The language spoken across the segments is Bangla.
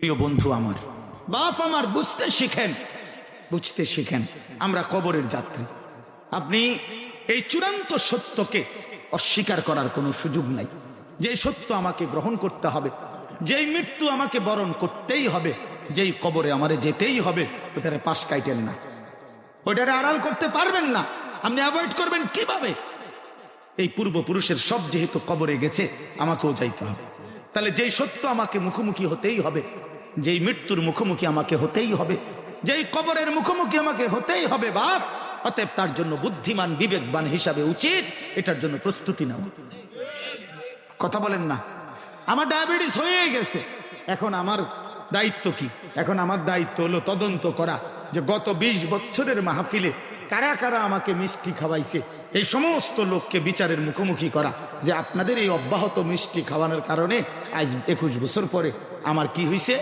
প্রিয় বন্ধু আমার, বাপ আমার বুঝতে শিখেন। বুঝতে শিখেন, আমরা কবরের যাত্রী। আপনি এই চূড়ান্ত সত্যকে অস্বীকার করার কোনো সুযোগ নাই। যে সত্য আমাকে গ্রহণ করতে হবে, যেই মৃত্যু আমাকে বরণ করতেই হবে, যেই কবরে আমারে যেতেই হবে, ওটারে পাশ কাইটেন না। ওটারে আড়াল করতে পারবেন না। আপনি অ্যাভয়েড করবেন কীভাবে? এই পূর্বপুরুষের সব যেহেতু কবরে গেছে, আমাকেও যাইতে হবে। তাহলে যেই সত্য আমাকে মুখোমুখি হতেই হবে যেই মৃত্যুর মুখোমুখি আমাকে হতেই হবে, যেই কবরের মুখোমুখি আমাকে হতেই হবে বাপ, অতএব তার জন্য বুদ্ধিমান, বিবেকবান হিসাবে উচিত এটার জন্য প্রস্তুতি নেওয়া। কথা বলেন না। আমার ডায়াবেটিস হয়ে গেছে। এখন আমার দায়িত্ব কি? এখন আমার দায়িত্ব হলো তদন্ত করা যে গত ২০ বছরের মাহফিলে কারা কারা আমাকে মিষ্টি খাওয়াইছে, এই সমস্ত লোককে বিচারের মুখোমুখি করা, যে আপনাদের এই অব্যাহত মিষ্টি খাওয়ানোর কারণে আজ একুশ বছর পরে আমার কি হয়েছে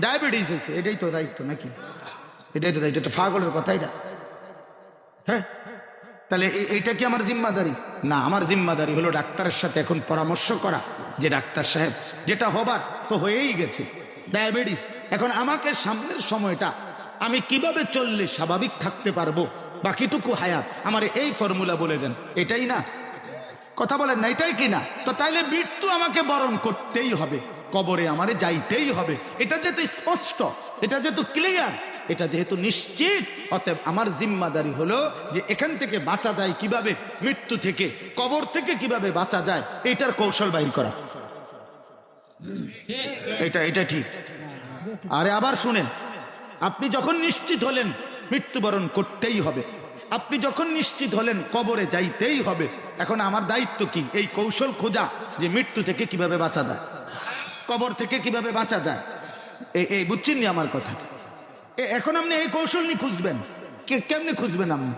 ডায়াবেটিস হয়েছে এটাই তো দায়িত্ব নাকি? এটাই তো দায়িত্ব, এটা ফাগলের কথা, এটা। হ্যাঁ? তাহলে এ- এইটা কি আমার জিম্মাদারি? না, আমার জিম্মাদারি হলো ডাক্তারের সাথে এখন পরামর্শ করা, যে ডাক্তার সাহেব, যেটা হবার তো হয়েই গেছে। ডায়াবেটিস এখন আমাকে সামনের সময়টা আমি কীভাবে চললে স্বাভাবিক থাকতে পারব? বাকিটুকু হায়াত, আমার এই ফর্মুলা বলে দেন। এটাই না? কথা বলেন না, এটাই কি না? তো তাইলে মৃত্যু আমাকে বরণ করতেই হবে। কবরে আমারে যাইতেই হবে। এটা যেহেতু স্পষ্ট, এটা যেহেতু ক্লিয়ার এটা যেহেতু নিশ্চিত, অতএব আমার জিম্মাদারি হলো যে এখান থেকে বাঁচা যায় কীভাবে, মৃত্যু থেকে, কবর থেকে কীভাবে বাঁচা যায়, এটার কৌশল বাইর করা। এটা এটা ঠিক। আরে আবার শুনেন, আপনি যখন নিশ্চিত হলেন, মৃত্যুবরণ করতেই হবে। আপনি যখন নিশ্চিত হলেন, কবরে যাইতেই হবে। এখন আমার দায়িত্ব কি? এই কৌশল খোঁজা যে মৃত্যু থেকে কীভাবে বাঁচা যায়। কবর থেকে কীভাবে বাঁচা যায়? এই বুঝছেন নি আমার কথা? এখন আপনি এই কৌশল নিয়ে খুঁজবেন? কেমনি খুঁজবেন আপনি?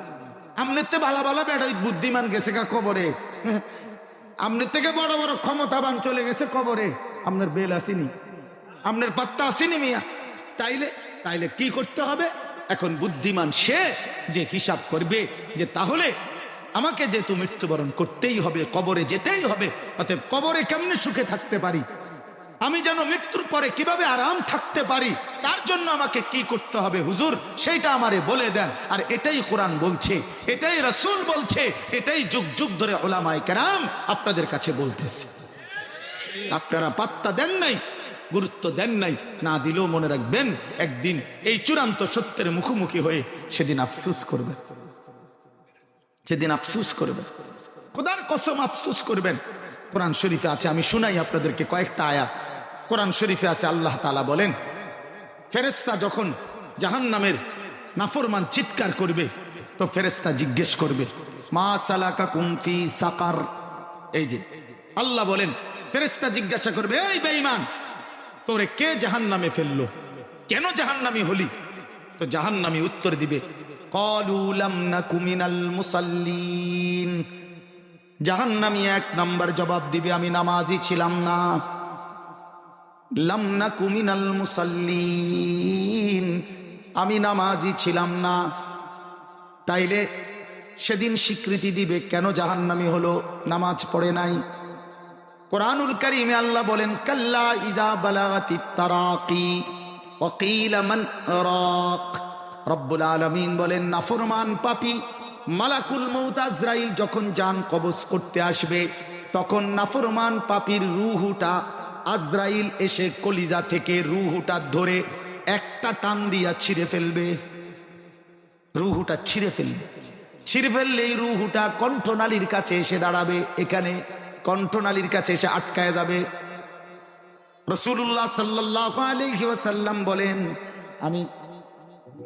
আমনের তো ভালো ভালো বেড়া বুদ্ধিমান গেছে কা কবরে। আমনের থেকে বড় বড় ক্ষমতাবান চলে গেছে কবরে। আপনার বেল আসেনি। আপনার পাত্তা আসেনি মিয়া। তাইলে তাইলে কি করতে হবে? এখন বুদ্ধিমান সে যে হিসাব করবে যে তাহলে আমাকে যেহেতু মৃত্যুবরণ করতেই হবে, কবরে যেতেই হবে, অতএব কবরে কেমনে সুখে থাকতে পারি? আমি যেন মৃত্যুর পরে কীভাবে আরাম থাকতে পারি, তার জন্য আমাকে কি করতে হবে হুজুর? সেইটা আমারে বলে দেন। আর এটাই কোরআন বলছে, এটাই রসুল বলছে, এটাই যুগ যুগ ধরে ওলামায় কেরাম আপনাদের কাছে বলতেছে। আপনারা পাত্তা দেন নাই, গুরুত্ব দেন নাই, না দিলেও মনে রাখবেন, একদিন এই চূড়ান্ত সত্যের মুখোমুখি হয়ে সেদিন আফসুস করবে সেদিন আফসুস করবে খোদার কসম আফসুস করবেন। কোরআন শরীফে আছে, আমি শুনাই আপনাদেরকে কয়েকটা আয়াত। কোরআন শরীফে আছে, আল্লাহ তালা বলেন ফেরেস্তা যখন জাহান নামের নাফরমান চিৎকার করবে, তো ফেরেস্তা জিজ্ঞেস করবে, মা সালাকা কুমফি সাকার? এই যে, আল্লাহ বলেন ফেরেস্তা জিজ্ঞাসা করবে, এই বেঈমান, তোরে কে জাহান নামে ফেলল? কেন জাহান নামি হলি? তো জাহান নামি উত্তর দিবে জাহান নামি এক নাম্বার জবাব দিবে, আমি নামাজি ছিলাম না। লাম নাকু মিনাল মুসাল্লিন। আমি নামাজি ছিলাম না। তাইলে সেদিন স্বীকৃতি দিবে কেন জাহান্নামি হলো, নামাজ পড়ে নাই। কোরআনুল কারিমে আল্লাহ বলেন, কাল্লা ইজা বালাগাতি তারাকি ওয়াকিল মান রাক রব্বুল আলামিন বলেন, নাফরমান পাপী, মালাকুল মৌত আজরাইল যখন জান কবজ করতে আসবে, তখন নাফরমান পাপীর রুহুটা আজরাইল এসে কলিজা থেকে রুহুটা ধরে একটা টান দিয়া ছিঁড়ে ফেলবে। রুহুটা ছিঁড়ে ফেলবে। ছিঁড়ে ফেললে এই রুহুটা কণ্ঠনালীর কাছে এসে দাঁড়াবে। এখানে কণ্ঠনালীর কাছে এসে আটকায় যাবে। রসুল্লাহ সাল্লাহ ওয়াসাল্লাম বলেন, আমি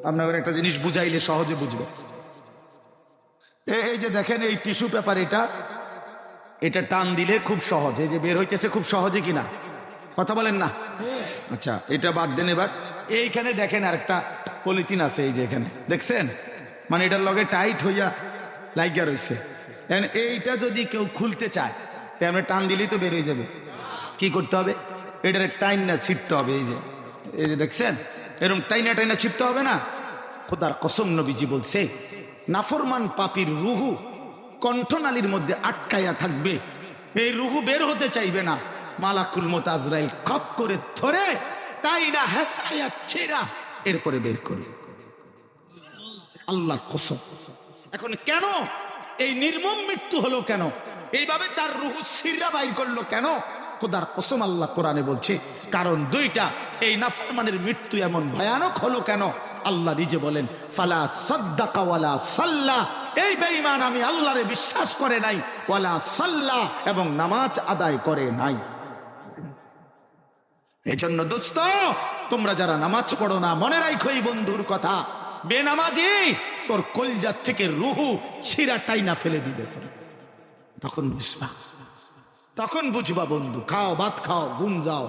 আপনাদের একটা জিনিস বুঝাইলে সহজে বুঝবে। এই যে দেখেন, এই টিস্যু পেপার এটা এটা টান দিলে খুব সহজ। এই যে বের হইতেছে খুব সহজে কিনা? কথা বলেন না। আচ্ছা এটা বাদ দেন এবার। এইখানে দেখেন আরেকটা পলিথিন আছে এই যে এখানে। দেখছেন? মানে এটার লগে টাইট হইয়া রইছে। এখন এইটা যদি কেউ খুলতে চায়, তাই আমরা টান দিলেই তো বের হয়ে যাবে। কি করতে হবে? এটার টাইন না ছিটতে হবে, এই যে। এই যে দেখছেন? এরকম টাইনা টাইনা ছিটতে হবে না? খোদার কসম নবীজি বলছে, নাফরমান পাপির রুহু কণ্ঠনালীর মধ্যে আটকাইয়া থাকবে। এই রুহু বের হতে চাইবে না। মালাকুল মত আজরাইল খপ করে ধরে তাই না হ্যাঁ ছেড়া এরপরে বের করি আল্লাহর কসম। এখন কেন? এই নির্মম মৃত্যু হলো কেন? এইভাবে তার রুহু সিররা বাইর করল কেন? খোদার কসম আল্লাহ কোরআনে বলছে, কারণ দুইটা, এই নাফরমানের মৃত্যু এমন ভয়ানক হলো কেন? আল্লাহ নিজে বলেন, ফালা সদ্দাকা ওয়ালা সাল্লা। এই বেঈমান আমি আল্লাহরে বিশ্বাস করে নাই, ওয়ালা সাল্লা এবং নামাজ আদায় করে নাই। এজন্য দোস্ত তোমরা যারা নামাজ পড়ো না, মনে রাখো এই বন্ধুর কথা। বেনামাজি, তোর কলজার থেকে রুহু ছিঁড়া টাইনা ফেলে দিবে তোর। তখন বুঝবা তখন বুঝবা বন্ধু, খাও, ভাত খাও গুম যাও।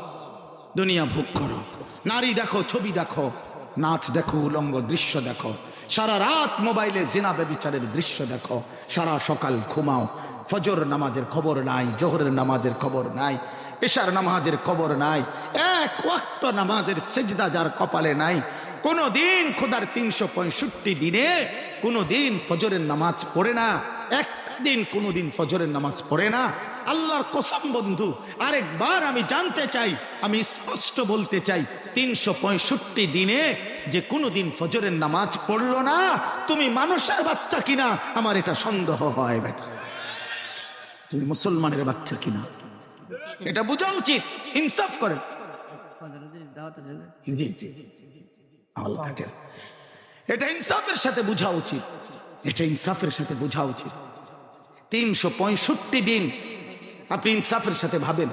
দুনিয়া ভোগ করো। নারী দেখো, ছবি দেখো, নাচ দেখো, উলঙ্গ দৃশ্য দেখো। সারা রাত মোবাইলে জেনা বেবিচারের দৃশ্য দেখো। সারা সকাল ঘুমাও। ফজর নামাজের খবর নাই, জোহরের নামাজের খবর নাই। এশার নামাজের খবর নাই। এক ওয়াক্ত নামাজের সেজদা যার কপালে নাই। কোনো দিন খোদার তিনশো পঁয়ষট্টি দিনে কোনো দিন ফজরের নামাজ পড়ে না। একটা দিন কোনো দিন ফজরের নামাজ পড়ে না। আল্লাহর কসম বন্ধু, আরেকবার আমি জানতে চাই, আমি স্পষ্ট বলতে চাই, তিনশো পঁয়ষট্টি দিনে যে কোনো দিন ফজরের নামাজ পড়ল না, তুমি মানুষের বাচ্চা কিনা? আমার এটা সন্দেহ হয় বেটা। তুমি মুসলমানের বাচ্চা কিনা? এটা বোঝা উচিত। ইনসাফ করেন। এটা ইনসাফের সাথে বোঝা উচিত। এটা ইনসাফের সাথে বোঝা উচিত। তিনশো পঁয়ষট্টি দিন আপনি ইনসাফের সাথে ভাবেন।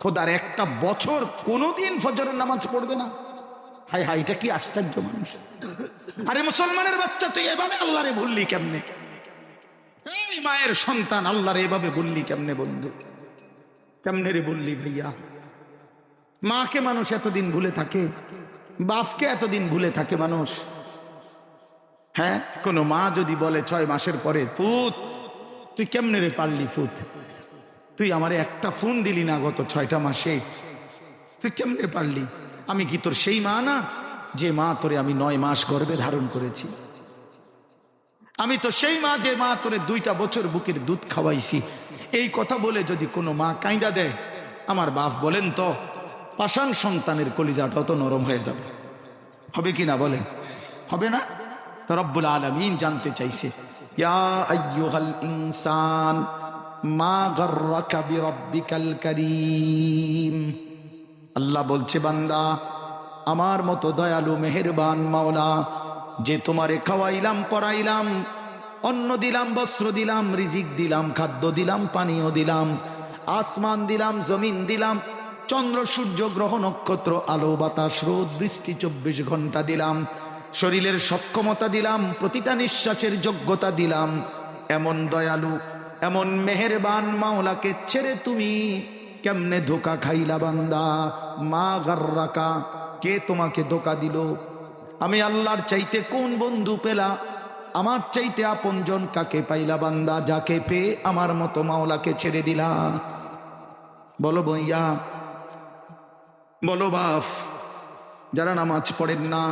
খোদার একটা বছর কোনোদিন ফজরের নামাজ পড়বে না। হাই হাই এটা কি আশ্চর্য মানুষ। আরে মুসলমানের বাচ্চা, তুই এভাবে আল্লাহরে ভুললি কেমনে? এই মায়ের সন্তান আল্লাহরে এভাবে বললি কেমনে বন্ধু? কেমনে রে বললি ভাইয়া? মাকে মানুষ এতদিন ভুলে থাকে, বাপকে এতদিন ভুলে থাকে মানুষ। হ্যাঁ? কোনো মা যদি বলে ছয় মাসের পরে, ফুত, তুই কেমনে রে পারলি ফুত? তুই আমার একটা ফোন দিলি না গত ছয়টা মাসে। তুই কেমনে পারলি? আমি কি তোর সেই মা না? যে মা তোরে আমি নয় মাস গর্ভে ধারণ করেছি। আমি তো সেই মা যে মা তোরে দুইটা বছর বুকের দুধ খাওয়াইছি। এই কথা বলে যদি কোনো মা কাঁদা দেয়, আমার বাপ বলেন তো, পাষাণ সন্তানের কলিজাটাও তো নরম হয়ে যাবে। হবে কি না বলেন? হবে না? তো রব্বুল আলমিন জানতে চাইছে ইনসান, মা আল্লাহ বলছে, বান্দা, আমার মতো দয়ালু, মেহেরবান মাওলা যে তোমারে খাওয়াইলাম পড়াইলাম অন্ন দিলাম, বস্ত্র দিলাম, রিজিক দিলাম, খাদ্য দিলাম, পানীয় দিলাম, আসমান দিলাম, জমিন দিলাম, চন্দ্র, সূর্য, গ্রহ, নক্ষত্র, আলো, বাতাস, রোদ, বৃষ্টি, চব্বিশ ঘণ্টা দিলাম, শরীরের সক্ষমতা দিলাম, প্রতিটা নিঃশ্বাসের যোগ্যতা দিলাম, এমন দয়ালু, এমন মেহেরবান মাওলাকে ছেড়ে তুমি কেমনে ধোকা খাইলা বান্দা? মা গার্রাকা, কে তোমাকে ধোকা দিল? আমি আল্লাহর চাইতে কোন বন্ধু পেলা? আমার চাইতে আপনজন কাকে পাইলা বান্দা, যাকে পেয়ে আমার মতো মাওলাকে ছেড়ে দিলা? বলো বইয়া, বলো বাফ যারা নামাজ পড়েন না,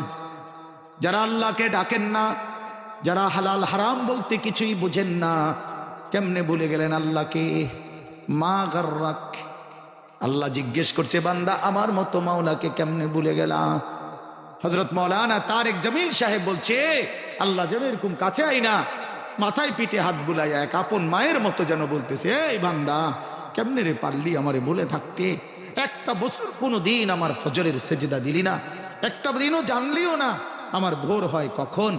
যারা আল্লাহকে ডাকেন না, যারা হালাল হারাম বলতে কিছুই বুঝেন না, কেমনে বলে গেলেন আল্লাহকে? মা গার্রাক। আল্লাহ জিজ্ঞেস করছে, বান্দা, আমার মতো মাওলাকে কেমনে ভুলে গেলা? হজরত মৌলানা তারেক জমিল সাহেব বলছে, আল্লাহ যেন এরকম কাছে আই না, মাথায় পিঠে হাত বুলাই এক আপন মায়ের মতো যেন বলতেছে, এই বান্দা, কেমনে রে পারলি আমারে বলে থাকতে? একটা বছর কোনো দিন আমার ফজরের সেজদা দিলি না, একটা দিনও জানলিও না, আমার ভোর হয় কখন?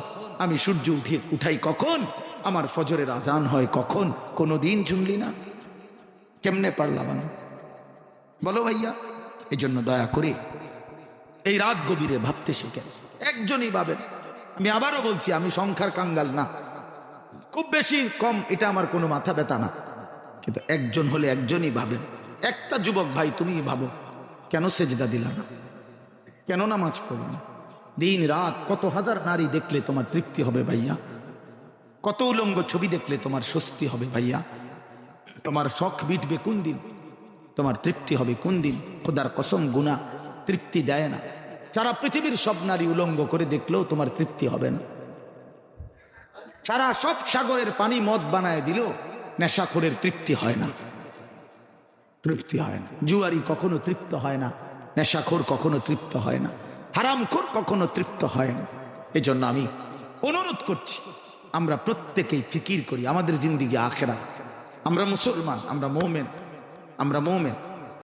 আমি সূর্য উঠে, উঠাই কখন? আমার ফজরের আজান হয় কখন? কোনো দিন শুনলি না? কেমনে পারলাম বলো ভাইয়া এই জন্য দয়া করে এই রাত গভীরে ভাবতে শিখেন একজনই ভাবেন, আমি আবারও বলছি, আমি সংখ্যার কাঙ্গাল না। খুব বেশি কম, এটা আমার কোনো মাথা ব্যথা না। কিন্তু একজন হলে একজনই ভাবেন, একটা যুবক ভাই তুমি ভাবো, কেন সেজদা দিলা না? কেন নামাজ পড়ল না? দিন, রাত, কত হাজার নারী দেখলে তোমার তৃপ্তি হবে ভাইয়া? কত উলঙ্গ ছবি দেখলে তোমার স্বস্তি হবে ভাইয়া? তোমার শখ মিটবে কোন দিন? তোমার তৃপ্তি হবে কোন দিন? খোদার কসম গুণা তৃপ্তি দেয় না। সারা পৃথিবীর সব নারী উলঙ্গ করে দেখলেও তোমার তৃপ্তি হবে না। সারা সব সাগরের পানি মদ বানায় দিলেও নেশাখোরের তৃপ্তি হয় না। তৃপ্তি হয় না। জুয়ারি কখনো তৃপ্ত হয় না। নেশাখোর কখনো তৃপ্ত হয় না। হারামখোর কখনো তৃপ্ত হয় না। এই জন্য আমি অনুরোধ করছি, আমরা প্রত্যেকেই ফিকির করি। আমাদের জিন্দিগি আখেরা আমরা মুসলমান, আমরা মৌমেন আমরা মৌমেন।